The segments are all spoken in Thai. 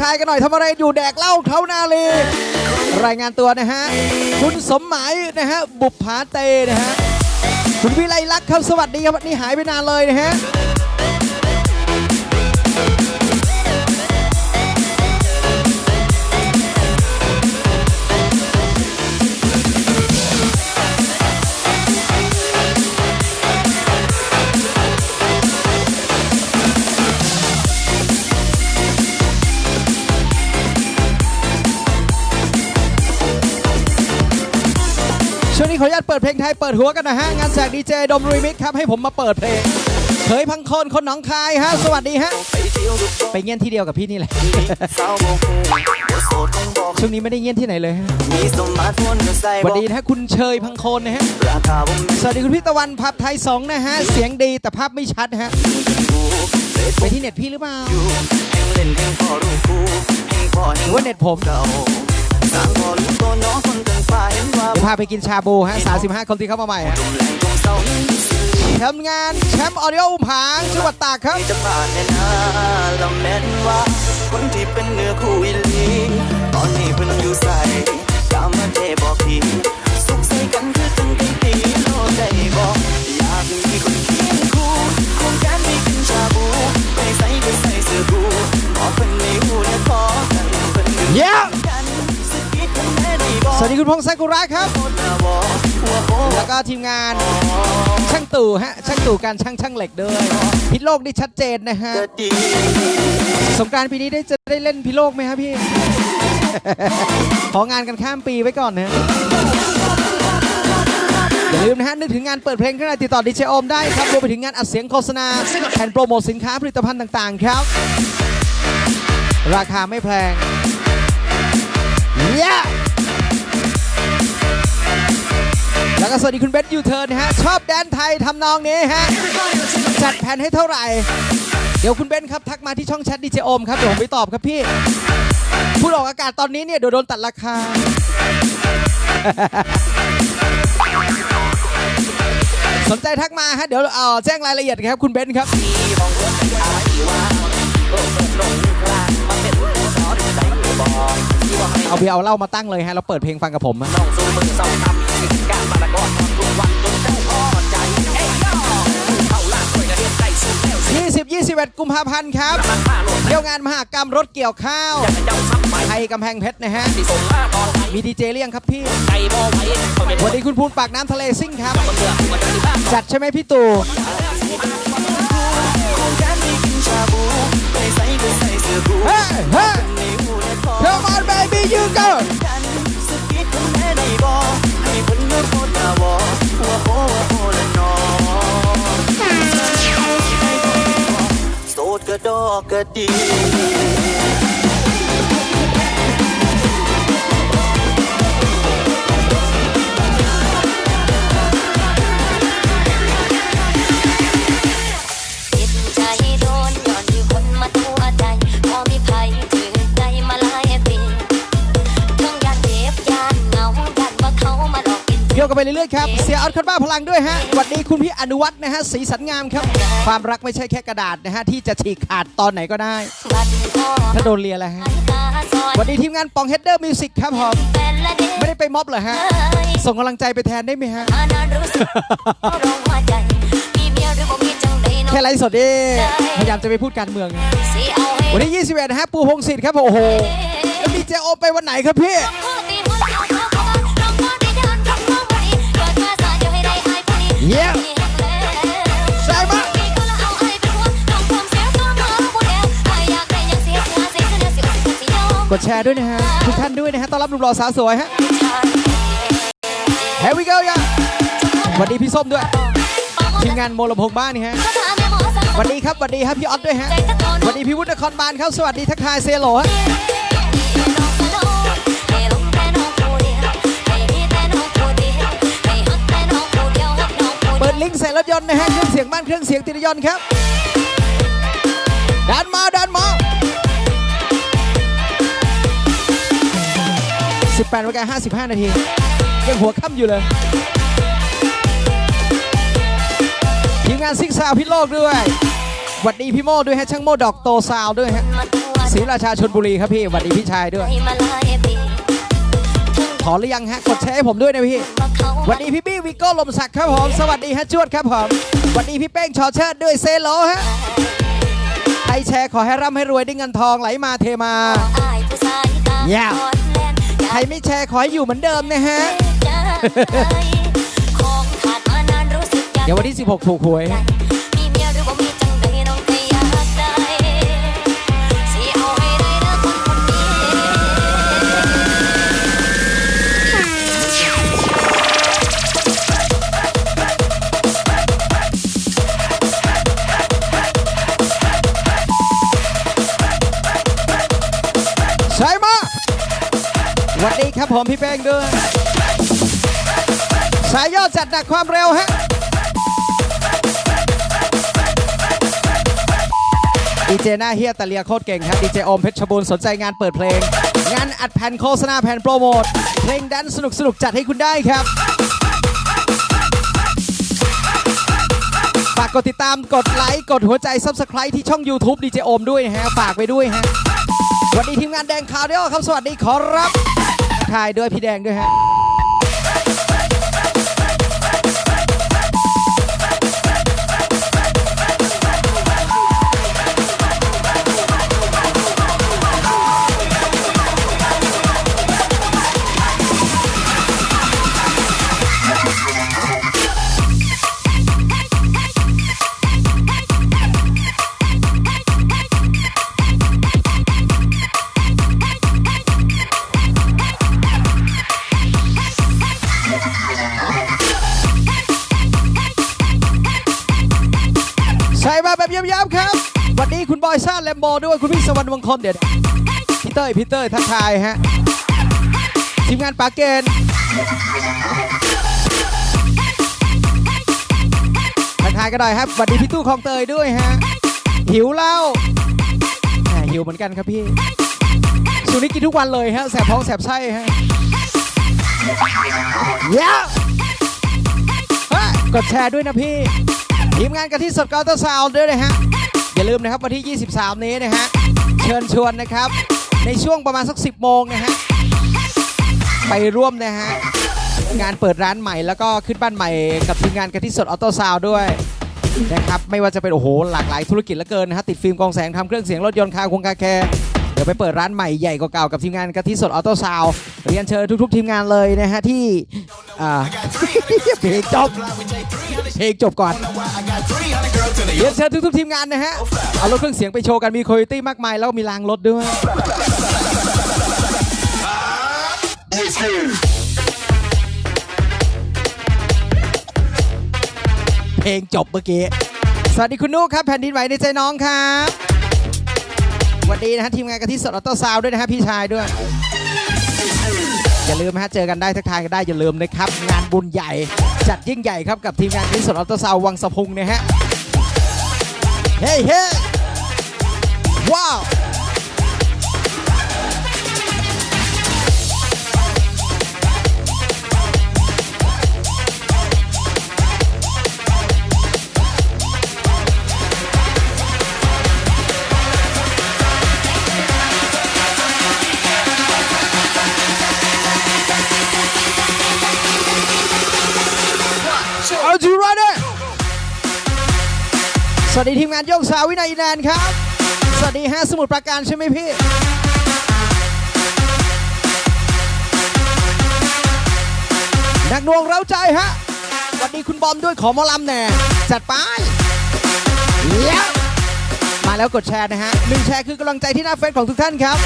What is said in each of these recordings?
คายกันหน่อยทำอะไรอยู่แดกเหล้าเขานาลีรายงานตัวนะฮะ คุณสมหมายนะฮะ บุพผาเตนะฮะ คุณวิไลลักษณ์ครับ สวัสดีครับ นี่หายไปนานเลยนะฮะ ช่วงนี้ขออนุญาตเปิดเพลงไทยเปิดหัวกันนะฮะ งานแสกดีเจดมรีมิกครับ ให้ผมมาเปิดเพลงเคยพังคนคนหนองคายฮะ สวัสดีฮะ ไปเงี้ยนที่เดียวกับพี่นี่แหละ ช่วงนี้ไม่ได้เงี้ยนที่ไหนเลยฮะสวัสดีนะฮะคุณเชยพังคนนะฮะ สวัสดีคุณพี่ตะวันพับไทยสองนะฮะ เสียงดีแต่ภาพไม่ชัดฮะ ไปที่เน็ตพี่หรือเปล่าอยู่แห่งเล่นแห่งพอรู้กูแห่งพอหแห่รืงอว่าเน็ตผม พาไปกินชาบูฮะ 35 คนที่เข้ามาใหม่ฮะทำงานแชมป์ออดิโออุ้มหางจังหวัดตากครับจะผ่านในนาลำแม่นว่าคนที่เป็นเนื้อคู่อิลีตอนนี้เพิ่นอยู่ใส่กามาเทบอก คุณพงษ์ซากุระครับ แล้วก็ทีมงานช่างตู่ฮะช่างตู่การช่างช่างเหล็กด้วยพิโลกนี่ชัดเจนนะฮะสงกรารปีนี้ได้จะได้เล่นพิโลกไหมครับพี่ ของานกันข้ามปีไว้ก่อนนะอย่าลืมนะฮะนึกถึงงานเปิดเพลงข้างในติดต่อดีเจโอมได้ครับรวมไปถึงงานอัดเสียงโฆษณาแผ่นโปรโมทสินค้าผลิตภัณฑ์ต่างๆ ครับ ราคาไม่แพงเแล้วก็สวัสดีคุณเบนยูเทิร์นนะฮะ ชอบแดนไทยทำนองนี้ฮะ จัดแผนให้เท่าไหร่ เดี๋ยวคุณเบนครับ ทักมาที่ช่องแชทดีเจโอมครับ เดี๋ยวผมไปตอบครับพี่ พูดออกอากาศตอนนี้เนี่ยเดี๋ยวโดนตัดราคา สนใจทักมาฮะ เดี๋ยวเอ่อแจ้งรายละเอียดครับคุณเบนครับเอาเบียร์เอาเหล้ามาตั้งเลยฮะแล้วเปิดเพลงฟังกับผมอะ น้องสู้มือเศร้าทำสิ่งการมาละกอนทุกวันจนเจ้าพอใจเอ้ยย่อเข้าลาด้วยนะเรียนใจสุดแล้วสิ20 21 กุมภาพันธ์ครับเที่ยวงานมหากรรมรถเกี่ยวข้าวอยากจะเจ้าซ้ำใหม่ไทยกำแพงเพชรนะฮะที่ส่งมาตอนไหนมีดีเจเลี้ยงครับพี่หวเขาเป็นสวัสดีคุณพูนปากน้ำทะเลซิ่งครับครับจัดใช่ไหมพี่ตู่เสื้เฮ้ยเฮ้ยในหูและคอ Come on baby you go กันสกิดค นแม่ได้บ่ให้คนเมื่อโคตรน่าวอหัวโอหัวโอและนอโสดก็ดอกก็ดี กกินเที่ยวกันไปเรื่อยๆครับ เสียออดคันบ้าพลังด้วยฮะสวัสดีคุณพี่อนุวัฒน์นะฮะ สีสันงามครับ ความรักไม่ใช่แค่กระดาษนะฮะ ที่จะฉีกขาดตอนไหนก็ได้บัดพ่อถ้าโดนเลียแล้วฮะสายตาซอสยวัสดีทีมงานปองเฮดเดอร์มิวสิกครับผมแฟนละเด้ไม่ได้ไปม็อบเหรอฮะเอ้ยส่งกำลังใจไปแทนได้ไหมฮะอานารู้สึกร้องหัวใจมีเมียหรือบ่มีจังใดเนาะแค่ไลฟ์สดเองพยายามจะไปพูดการเมืองสิเอาให้วันที่21นะฮะ ปูพงศิษฐ์ครับผมโอ้โหแล้วดีเจโอไปวันไหนครับพี่ เยี่ยมมีแฮงแล้วใช่ปะมีก็ละเอาไอ้เป็นหัวลองความเสียตัวมาบ่แล้วไอ้อยากได้ยังเสียเสียเสียเสียเสียเสียเสียกดแชร์ด้วยนะฮะ ทุกท่านด้วยนะฮะ ต้อนรับหนุ่มหล่อสาวสวยฮะ Here we go ยะสวัสดีพี่ส้มด้วย ทีมงานโมลำโพงบ้านนี่ฮะสวัสดีครับสวัสดีครับพี่ออสด้วยฮะสวัสดีพี่วุฒินครบาลครับ สวัสดีทักทายเซโลฮะ นต์นะฮะเครื่องเสียงบ้านเครื่องเสียงติดรถยนต์ครับดันมาดันมา18นาฬิกา55นาทียังหัวค่ำอยู่เลยทีมงานซิกซาวพิษโลกด้วยหวัดดีพี่โม่ด้วยฮะช่างโม่ดอกโตซาวด้วยฮะศรีราชาชนบุรีครับพี่สวัสดีพี่ชายด้วยใจมาหลายปีถึงขอหรือยังฮะกดแชร์ให้ผมด้วยนะพี่ ว่าเขาสวัสดีพี่บี้วิโก้ลมศักดิ์ครับผม สวัสดีฮะจวดครับผมสวัสดีพี่เป้งชอเชิดด้วยเซโลฮะใครแชร์ขอให้ร่ำให้รวยได้เงินทองไหลมาเทมาอายผู้ชายตาอย่าอ่อนแลนอยากใครไม่แชร์ขอให้อยู่เหมือนเดิมนะฮะใจของขาดมานานรู้สึกอยากเดี๋ยววันที่ 16 ถูกหวยมีเมีย ครับผมพี่เป้งด้วย สายยอดจัดหนักความเร็วฮะดีเจหน้าเฮียตะเลียโคตรเก่งครับดีเจอมเพชรบูรณ์สนใจงานเปิดเพลง งานอัดแผ่นโฆษณาแผ่นโปรโมท เพลงแดนสนุกสนุกจัดให้คุณได้ครับ ฝากกดติดตามกดไลค์ กดหัวใจ Subscribe ที่ช่อง YouTube ดีเจโอมด้วยนะฮะ ฝากไปด้วยฮะสวัสดีทีมงานแดงขาวเดียวครับ สวัสดีขอรับ ทักทายด้วยพี่แดงด้วยฮะ คุณบอยซ่าแลมโบด้วยคุณพี่สวรรค์วงคลเดี๋ยวพี่เต้ยพี่เต้ยทักทายฮะทีมงานปาเกนทักทายก็ได้ครับสวัสดีพี่ตู้คลองเตยด้วยฮะหิวเล้าหิวเหมือนกันครับพี่ช่วงนี้กินทุกวันเลยฮะแสบท้องแสบไส้ฮะเย้เฮ้ยกดแชร์ด้วยนะพี่ทีมงานกะทิสดกอล์ซาวด้วยนะฮะ อย่าลืมนะครับวันที่ 23 นี้นะฮะเชิญชวนนะครับ ในช่วงประมาณสัก 10 โมงนะฮะไปร่วมนะฮะงานเปิดร้านใหม่แล้วก็ขึ้นบ้านใหม่กับทีมงานกะทิสดออโต้ซาวด้วยนะครับไม่ว่าจะเป็นโอ้โหหลากหลายธุรกิจเหลือเกินนะฮะติดฟิล์มกองแสงทำเครื่องเสียงรถยนต์คาคงคาแคร์เดี๋ยวไปเปิดร้านใหม่ใหญ่กว่าเก่ากับทีมงานกะทิสดออโต้ซาวเรียนเชิญทุก ๆ ทีมงานเลยนะฮะที่อ่าเพลงจบ เพลงจบก่อนเรียนเชิญทุกๆทีมงานนะฮะ เอารถเครื่องเสียงไปโชว์กันมีคโยตี้มากมาย แล้วก็มีรางรถด้วยเพลงจบเมื่อกี้ สวัสดีคุณนุ๊กครับ แผ่นดินไหวในใจน้องครับสวัสดีนะฮะทีมงานกะทิสดออโต้ซาวด้วยนะฮะพี่ชายด้วย อย่าลืมนะฮะเจอกันได้ทักทายกันได้อย่าลืมนะครับ งานบุญใหญ่ จัดยิ่งใหญ่ครับกับทีมงานที่สดออโต้ซาววังสะพุงนะฮะ เฮ้ยเฮ้ยว้าว วัสดีทีมงานโยกสาววินัยแนนครับ สวัสดีฮะสมุทรปราการใช่ไหมพี่ นักนวงเร้าใจฮะ สวัสดีคุณบอมด้วยขอมอลำแหน่จัดไปเยี่ยมาแล้วกดแชร์นะฮะหนึ่งแชร์คือกำลังใจที่หน้าเฟซของทุกท่านครับ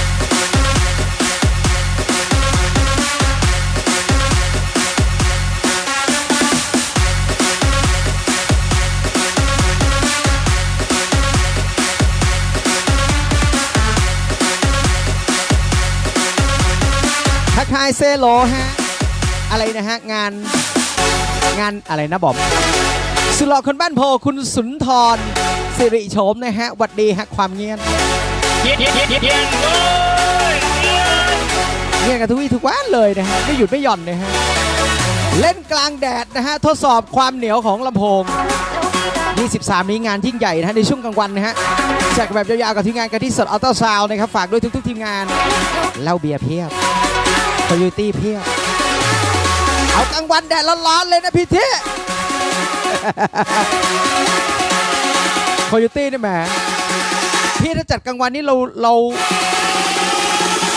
ทักทายเซโลฮะ อะไรนะฮะ งาน งานอะไรนะบอม สุดหล่อคนบ้านโพคุณสุนทรสิริโฉมนะฮะหวัดดีฮะความเงียบเงียบกันทุกวี่ทุกวันเลยนะฮะไม่หยุดไม่หย่อนนะฮะเล่นกลางแดดนะฮะทดสอบความเหนียวของลำโพง 23 นี้งานยิ่งใหญ่นะฮะในช่วงกลางวันนะฮะจัดแบบยาวๆกับทีมงานกันที่สดอัลตร้าซาวนะครับฝากด้วยทุกๆทีมงานเหล้าเบียร์เพียบ คอยูตี้เพียบเอากลางวันแดดร้อนๆเลยนะพี่เท่คอยูตี้นี่แหมพี่ถ้าจัดกลางวันนี่เราเรา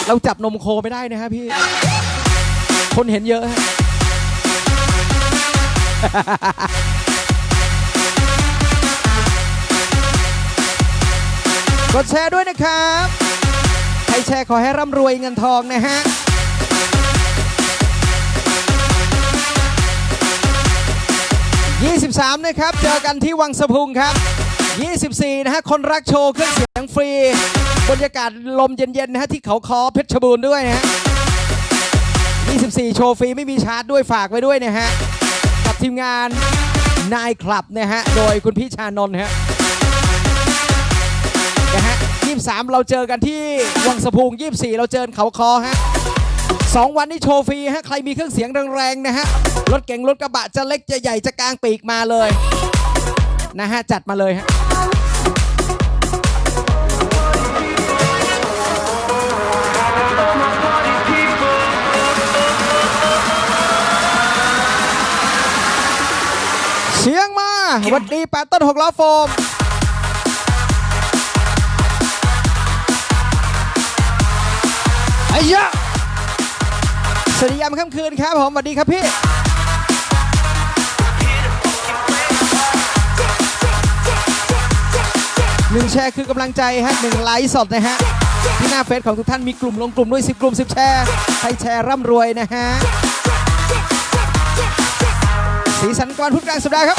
เราจับนมโคไม่ได้นะฮะพี่ คนเห็นเยอะฮะกดแชร์ด้วยนะครับ ใครแชร์ขอให้ร่ำรวยเงินทองนะฮะ 23 นะครับ เจอกันที่วังสะพุงครับ 24 นะฮะ คนรักโชว์เครื่องเสียงฟรี บรรยากาศลมเย็นๆนะฮะที่เขาคอเพชรบูรณ์ด้วยนะฮะ 24 โชว์ฟรีไม่มีชาร์จด้วยฝากไว้ด้วยนะฮะ กับทีมงานนายคลับนะฮะ โดยคุณพี่ชานนท์ฮะนะฮะ 23 เราเจอกันที่วังสะพุง 24 เราเจอเขาคอฮะสองวันนี้โชว์ฟรีฮะ ใครมีเครื่องเสียงแรงๆนะฮะ รถเก๋งรถกระบะจะเล็กจะใหญ่จะกลางปีกมาเลยนะฮะจัดมาเลยฮะเสียงมาวัดดีแปดต้นหกล้อโฟมไอ้ยะสวัสดียามค่ำคืนครับผมสวัสดีครับพี่ หนึ่งแชร์คือกำลังใจฮะหนึ่งไลค์สดนะฮะที่หน้าเฟซของทุกท่านมีกลุ่มลงกลุ่มด้วย 10 กลุ่ม 10 แชร์ใครแชร์ร่ำรวยนะฮะสีสันกรพุธกลางสัปดาห์ครับ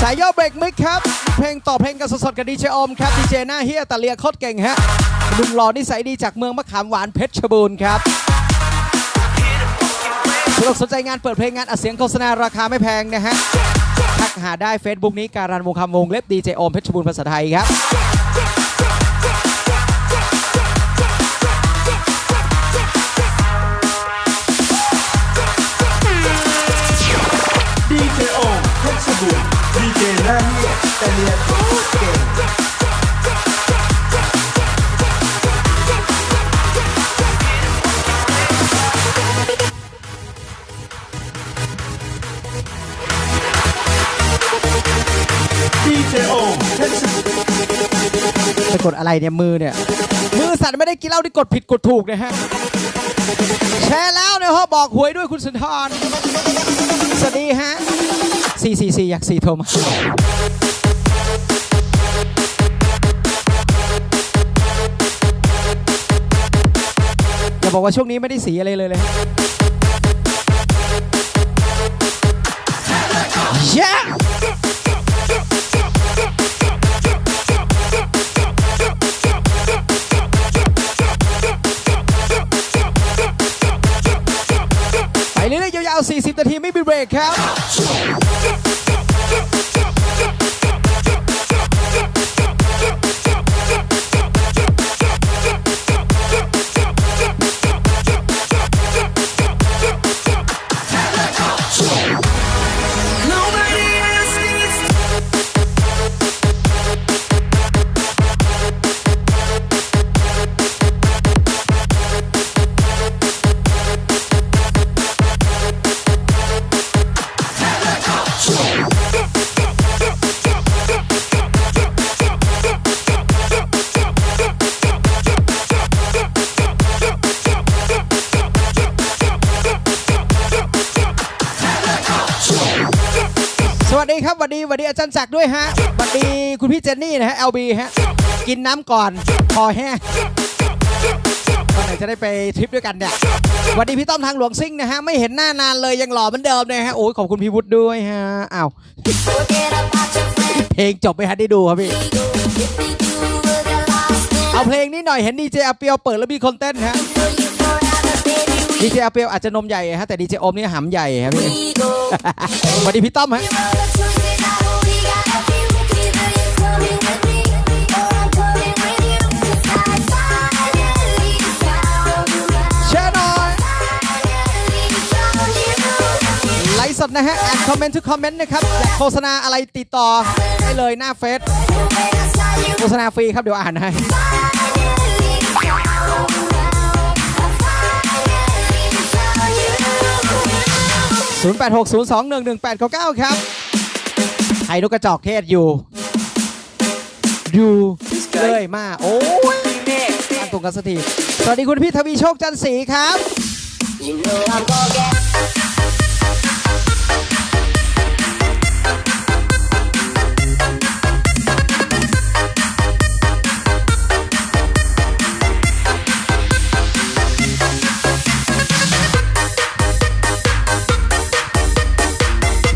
สายย่อเบรกมิกครับ เพลงต่อเพลงกันสดๆกับดีเจอมครับดีเจหน้าเฮียตะเลียโคตรเก่งฮะหนุ่มหล่อนิสัยดีจากเมืองมะขามหวานเพชรบูรณ์ครับสำหรับสนใจงานเปิดเพลงงานอัดเสียงโฆษณาราคาไม่แพงนะฮะทักหาได้ Facebook นี้การันวงคำวงเล็บดีเจอมเพชรบูรณ์ภาษาไทยครับ อะไรเนี่ยมือเนี่ย มือสั่นไม่ได้กินเหล้าที่กดผิดกดถูกนะฮะ แชร์แล้วนี่ยฮะบอกหวยด้วยคุณสุนทร สวัสดีฮะ444อยาก4โทรมาอย่าบอกว่าช่วงนี้ไม่ได้สีอะไรเลยเลย Yeah! เรื่อยๆยาวๆ40 นาทีไม่มีเบรกครับ ครับสวัสดีสวัสดีอาจารย์จักรด้วยฮะสวัสดีคุณพี่เจนนี่นะฮะ LB ฮะ กินน้ำก่อนคอแห้งตอนไหนจะได้ไปทริปด้วยกันเนี่ยสวัสดีพี่ต้อมทางหลวงซิ่งนะฮะ ไม่เห็นหน้านานเลยยังหล่อเหมือนเดิมเลยฮะ โอ้ยขอบคุณพี่วุฒิด้วยฮะอ้าวเพลงจบไปฮะได้ดูครับพี่ เอาเพลงนี้หน่อยเห็นดีเจอาเปียวเปิดแล้วมีคนเต้นฮะ ดีเจอาเปียวอาจจะนมใหญ่ฮะแต่ดีเจอมนี่หำใหญ่ครับพี่สวัสดีพี่ต้อมฮะสดนะฮะแอ่นคอมเมนต์ทุกคอมเมนต์นะครับอยากโฆษณาอะไรติดต่อได้เลยหน้าเฟซโฆษณาฟรีครับเดี๋ยวอ่านให้ 0860211899 ครับไทยนกกระจอกเทศอยู่ อยู่เลยมา โอ้ยตามตรงกันสักที สวัสดีคุณพี่ทวีโชคจันทร์ศรีครับ You know I'm gonna get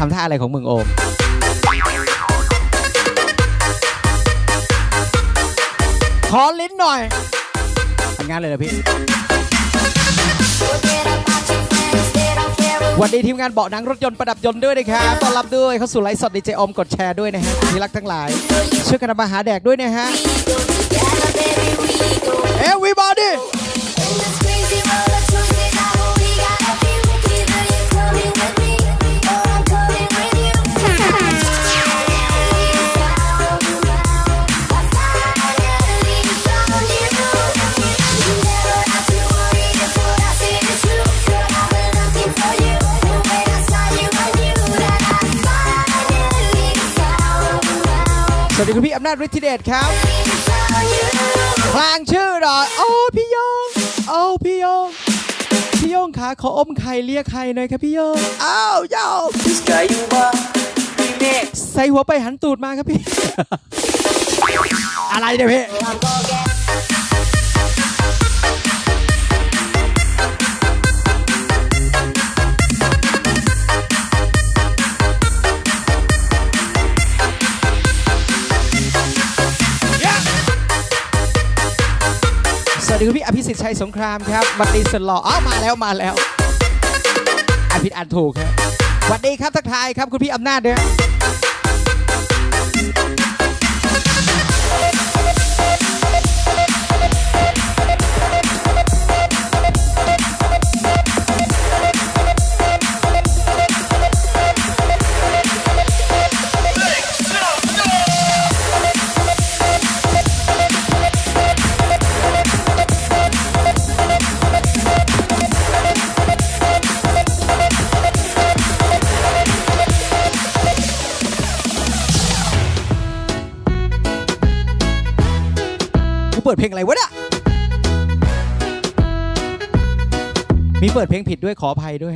ทำท่าอะไรของมึงโอมขอลิ้นหน่อยทำงานเลยนะพี่วันดีทีมงานเบาะหนังรถยนต์ประดับยนต์ด้วยนะครับต้อนรับด้วยเข้าสู่ไลฟ์สดดีเจอมกดแชร์ด้วยนะฮะที่รักทั้งหลายช่วยกันมาหาแดกด้วยนะฮะ together, baby, we go. everybody อำนาจฤทธิเดชครับพลางชื่อหรอโอ้พี่ยงโอ้พี่ยงพี่ยงขาขออมไข่เรียกไข่หน่อยครับพี่ยงอ้าวโยงใส่หัวไปหันตูดมาครับพี่ อะไรเนี่ยพี่ I'm gonna get สวัสดีคุณพี่อภิสิทธิ์ชัยสงครามครับวัสดีสุดหล่ออ้าวมาแล้วมาแล้วอภิษอ่านถูกครับสวัสดีครับทักทายครับคุณพี่อำนาจเด้อ ด้วยขออภัยด้วย